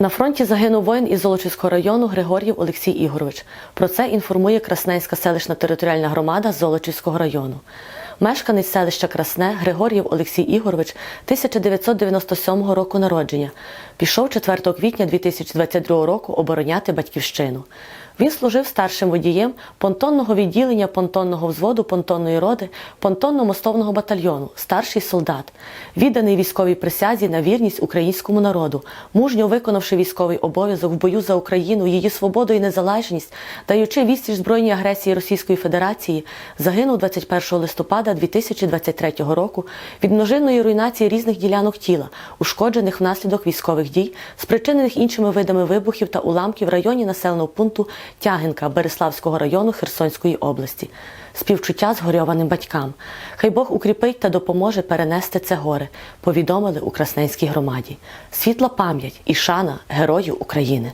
На фронті загинув воїн із Золочівського району Григор'єв Олексій Ігорович. Про це інформує Красненська селищна територіальна громада Золочівського району. Мешканець селища Красне Григор'єв Олексій Ігорович 1997 року народження. Пішов 4 квітня 2022 року обороняти батьківщину. Він служив старшим водієм понтонного відділення понтонного взводу понтонної роди понтонно-мостовного батальйону, старший солдат, відданий військовій присязі на вірність українському народу, мужньо виконавши військовий обов'язок в бою за Україну, її свободу і незалежність, даючи відсіч збройній агресії Російської Федерації, загинув 21 листопада 2023 року від множинної руйнації різних ділянок тіла, ушкоджених внаслідок військових дій, спричинених іншими видами вибухів та уламків в районі населеного пункту Тягинка Береславського району Херсонської області. Співчуття згорьованим батькам. Хай Бог укріпить та допоможе перенести це горе, повідомили у Красненській громаді. Світла пам'ять і шана герою України.